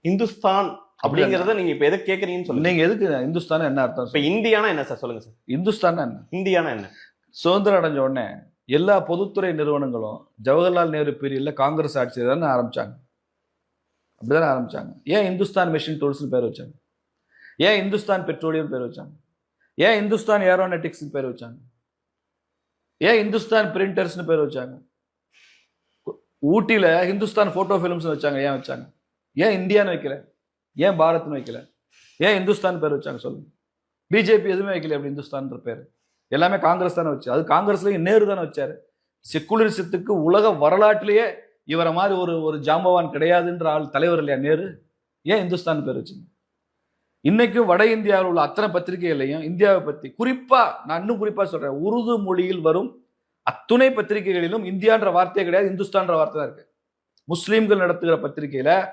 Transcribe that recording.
இந்துஸ்தான் அப்படிங்கறத நீங்க இப்ப எதை கேக்குறீங்கன்னு சொல்லுங்க. நீங்க எதுக்கு இந்துஸ்தான் என்ன அர்த்தம் இப்ப இந்தியானா என்ன சார் சொல்லுங்க சார்? இந்துஸ்தான் என்ன? இந்தியானா என்ன? சுதந்திரம் அடைஞ்ச உடனே எல்லா பொதுத்துறை நிறுவனங்களும் ஜவஹர்லால் நேரு பீரியட்ல காங்கிரஸ் ஆட்சி தானே ஆரம்பிச்சாங்க. அப்படிதானே ஆரம்பிச்சாங்க. ஏன் இந்துஸ்தான் மெஷின் டூல்ஸ்னு பேர் வச்சாங்க? ஏன் இந்துஸ்தான் பெட்ரோலியம் பேர் வச்சாங்க? ஏன் இந்துஸ்தான் ஏரோநாட்டிக்ஸ்னு பேர் வச்சாங்க? ஏன் இந்துஸ்தான் பிரிண்டர்ஸ்னு பேர் வச்சாங்க? ஊட்டியில ஹிந்துஸ்தான் போட்டோ ஃபிலிம்ஸ் வச்சாங்க ஏன் வச்சாங்க? ஏன் இந்தியான்னு வைக்கல? ஏன் பாரத்னு வைக்கல? ஏன் இந்துஸ்தான் பேர் வச்சாங்க சொல்லுங்க. பிஜேபி எதுவுமே வைக்கல அப்படி இந்துஸ்தான்ற பேர். எல்லாமே காங்கிரஸ் தானே வச்சு. அது காங்கிரஸ்லயும் நேரு தானே வச்சாரு. செக்குலரிசத்துக்கு உலக வரலாற்றிலேயே இவரை மாதிரி ஒரு ஒரு ஜாம்பவான் கிடையாதுன்ற ஆள் தலைவர் இல்லையா நேரு? ஏன் இந்துஸ்தான் பேர் வச்சுங்க? இன்னைக்கும் வட இந்தியாவில் உள்ள அத்தனை பத்திரிகைகளையும் இந்தியாவை பத்தி குறிப்பா நான் இன்னும் குறிப்பா சொல்றேன். உருது மொழியில் வரும் அத்துணை பத்திரிகைகளிலும் இந்தியான்ற வார்த்தையே கிடையாது இந்துஸ்தான்ற வார்த்தை தான் இருக்கு. முஸ்லீம்கள் நடத்துகிற பத்திரிகையில்